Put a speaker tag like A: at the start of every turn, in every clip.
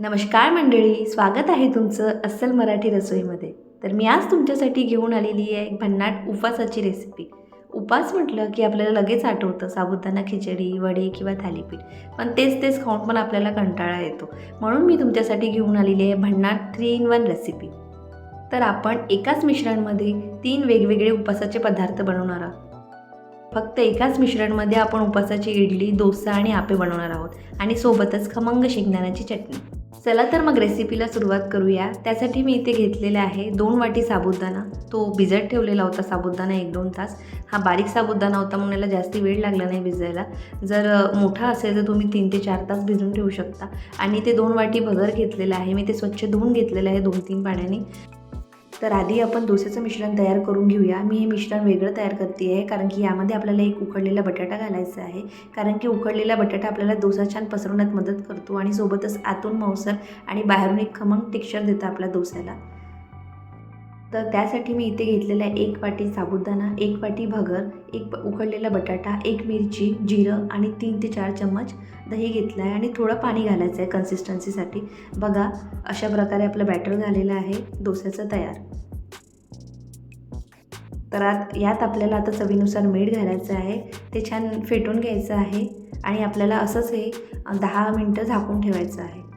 A: नमस्कार मंडळी स्वागत आहे तुमचं अस्सल मराठी रसोईमध्ये. तर मी आज तुमच्यासाठी घेऊन आलेली आहे एक भन्नाट उपासाची रेसिपी उपास म्हटलं की आपल्याला लगेच आठवतं साबुदाणा खिचडी वडे किंवा थालीपीठ. पण तेच तेच खाऊन पण आपल्याला कंटाळा येतो. म्हणून मी तुमच्यासाठी घेऊन आलेली आहे भन्नाट थ्री इन वन रेसिपी तर आपण एकाच मिश्रणमध्ये तीन वेगवेगळे उपासाचे पदार्थ बनवणार आहोत. फक्त एकाच मिश्रणमध्ये आपण उपासाची इडली डोसा आणि आपे बनवणार आहोत. आणि सोबतच खमंग शेंगदाण्याची चटणी. चला तर मग रेसिपीला सुरुवात करूया. त्यासाठी मी इथे घेतलेले आहे दोन वाटी साबुदाणा. तो भिजत ठेवलेला होता साबुदाणा एक दोन तास. हा बारीक साबुदाणा होता म्हणून याला जास्ती वेळ लागला नाही भिजायला. जर मोठा असेल तर तुम्ही तीन ते चार तास भिजून ठेवू शकता. आणि ते दोन वाटी भगर घेतलेलं आहे. मी ते स्वच्छ धुवून घेतलेलं आहे दोन तीन पाण्याने. तर आधी आपण दोस्याचं मिश्रण तयार करून घेऊया. मी हे मिश्रण वेगळं तयार करते आहे कारण की यामध्ये आपल्याला एक उकडलेला बटाटा घालायचा आहे. कारण की उकडलेला बटाटा आपल्याला डोसा छान पसरवण्यात मदत करतो आणि सोबतच आतून मौसर आणि बाहेरून एक खमंग टेक्स्चर देतं आपल्या डोस्याला. तर त्यासाठी मी इथे घेतलेला आहे एक वाटी साबुदाणा एक वाटी भगर एक उकडलेला बटाटा एक मिरची जिरं आणि तीन ते चार चम्मच दही घेतलं आहे आणि थोडं पाणी घालायचं आहे कन्सिस्टन्सीसाठी बघा अशा प्रकारे आपलं बॅटर झालेलं आहे. डोस्याचं तयार. तर आत यात आपल्याला आता चवीनुसार मीठ घालायचं आहे. ते छान फेटून घ्यायचं आहे आणि आपल्याला असंच हे दहा मिनटं झाकून ठेवायचं आहे.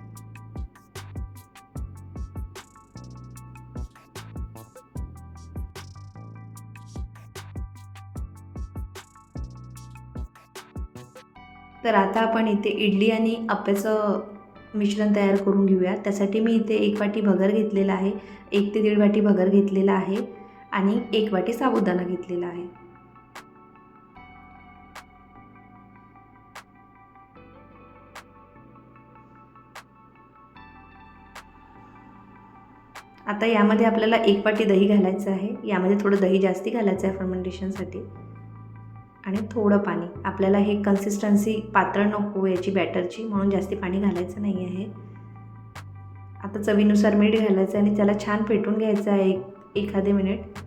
A: तर आता आपण इथे इडली आणि आप्याचं मिश्रण तयार करून घेऊया. त्यासाठी मी इथे एक वाटी भगर घेतलेला आहे. एक ते दीड वाटी भगर घेतलेला आहे आणि एक वाटी साबुदाणा घेतलेला आहे. आता यामध्ये आपल्याला एक वाटी दही घालायचं आहे. यामध्ये थोडं दही जास्ती घालायचं आहे फर्मेंटेशनसाठी आणि थोडं पाणी. आपल्याला हे कन्सिस्टन्सी पातळ नको याची बॅटरची म्हणून जास्ती पाणी घालायचं नाही आहे आता चवीनुसार मीठ घालायचं आणि त्याला छान फेटून घ्यायचं आहे एक एखादे मिनिट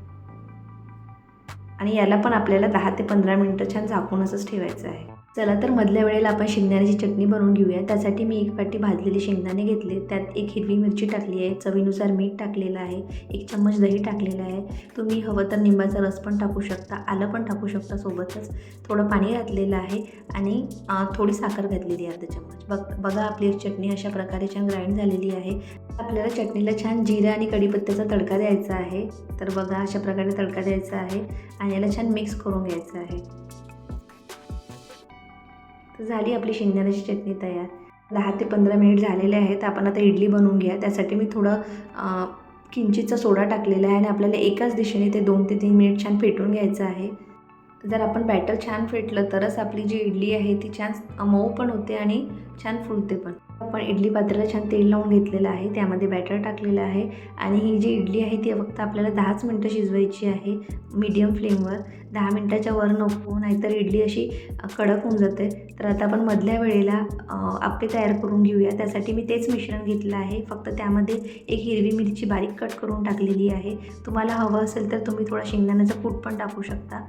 A: आणि याला पण आपल्याला दहा ते पंधरा मिनटं छान झाकून असंच ठेवायचं आहे. चला तर मधल्या वेळेला आपण शेंगदाण्याची चटणी बनवून घेऊया. त्यासाठी मी एक वाटी भाजलेले शेंगदाणे घेतले. त्यात एक हिरवी मिरची टाकली आहे. चवीनुसार मीठ टाकलेलं आहे. एक चम्मच दही टाकलेलं आहे. तुम्ही हवं तर निंबाचा रस पण टाकू शकता. आलं पण टाकू शकता सोबतच. थोडं पाणी घातलेलं आहे आणि थोडी साखर घातलेली आहे अर्धा चम्मच. बघ बघा आपली चटणी अशा प्रकारे छान ग्राइंड झालेली आहे. आपल्याला चटणीला छान जिरा आणि कढीपत्त्याचा तडका द्यायचा आहे. तर बघा अशा प्रकारे तडका द्यायचा आहे आणि याला छान मिक्स करून घ्यायचं आहे. तर झाली आपली शेंगदाण्याची चटणी तयार. दहा ते पंधरा मिनिट झालेले आहेत. आपण आता इडली बनवून घ्या त्यासाठी मी थोडं किंचितचा सोडा टाकलेला आहे आणि आपल्याला एकाच दिशेने ते दोन ते तीन मिनिट छान फेटून घ्यायचं आहे. जर आपण बॅटर छान फेटलं तरच आपली जी इडली आहे ती छान मऊ पण होते आणि छान फुलते पण. आपण इडली पात्राला छान तेल लावून घेतलेलं आहे त्यामध्ये बॅटर टाकलेलं आहे आणि ही जी इडली आहे ती फक्त आपल्याला दहाच मिनटं शिजवायची आहे मीडियम फ्लेमवर दहा मिनटाच्या वर नको नाहीतर इडली अशी कडक होऊन जाते. तर आता आपण मधल्या वेळेला आपे तयार करून घेऊया. त्यासाठी मी तेच मिश्रण घेतलं आहे. फक्त त्यामध्ये एक हिरवी मिरची बारीक कट करून टाकलेली आहे. तुम्हाला हवं असेल तर तुम्ही थोडा शेंगदाण्याचा कूट पण टाकू शकता.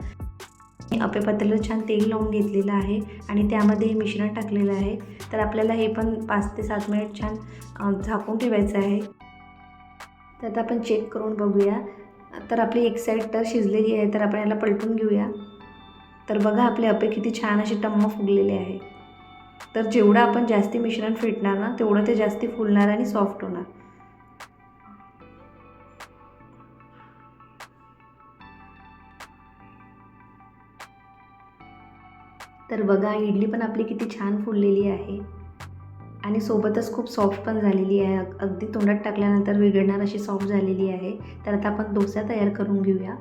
A: अपे पातेलं छान तेल लावून घेतलेलं आहे आणि त्यामध्ये हे मिश्रण टाकलेलं आहे. तर आपल्याला हे पण पाच ते सात मिनिट छान झाकून ठेवायचं आहे. तर आता आपण चेक करून बघूया. तर आपली एक साईड तर शिजलेली आहे तर आपण याला पलटून घेऊया. तर बघा आपले अपे किती छान असे टम्म फुगलेले आहे. तर जेवढं आपण जास्ती मिश्रण फेटणार ना तेवढं ते जास्ती फुलणार आणि सॉफ्ट होणार. तर बघा इडली पण आपली किती छान फुललेली आहे. आणि सोबतच खूप सॉफ्ट पण झालेली आहे. अगदी तोंडात टाकल्यानंतर विघडणार अशी सॉफ्ट झालेली आहे. तर आता आपण डोसा तयार करून घेऊया.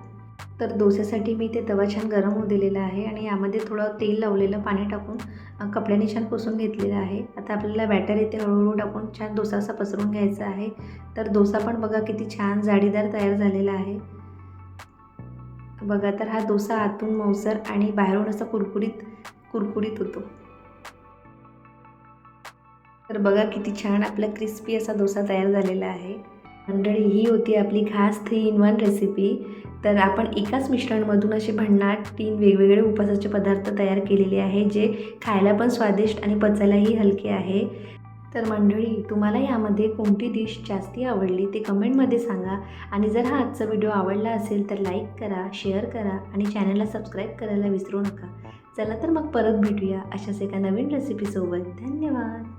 A: तर डोस्यासाठी मी ते तवा छान गरम होऊ दिलेला आहे आणि यामध्ये थोडं तेल लावलेलं पाणी टाकून कपड्याने छान पुसून घेतलेलं आहे. आता आपल्याला बॅटर येते हळूहळू टाकून छान डोसा असा पसरून घ्यायचा आहे. तर डोसा पण बघा किती छान जाडीदार तयार झालेला आहे. बघा तर हा डोसा आतून मऊसर आणि बाहेरून असा कुरकुरीत कुरकुरीत होतो. तर बघा किती छान आपला क्रिस्पी असा डोसा तयार झालेला आहे. मंडळी ही होती आपली खास थ्री इन वन रेसिपी तर आपण एकाच मिश्रणमधून असे भन्नाट तीन वेगवेगळे उपासाचे पदार्थ तयार केलेले आहे जे खायला पण स्वादिष्ट आणि पचायलाही हलके आहे. तर मंडळी तुम्हाला यामध्ये कोणती डिश जास्ती आवडली ते कमेंटमध्ये सांगा. आणि जर हा आजचा व्हिडिओ आवडला असेल तर लाईक करा शेअर करा आणि चॅनलला सबस्क्राईब करायला विसरू नका. चला तर मग परत भेटूया अशाच एका नवीन रेसिपीसोबत धन्यवाद.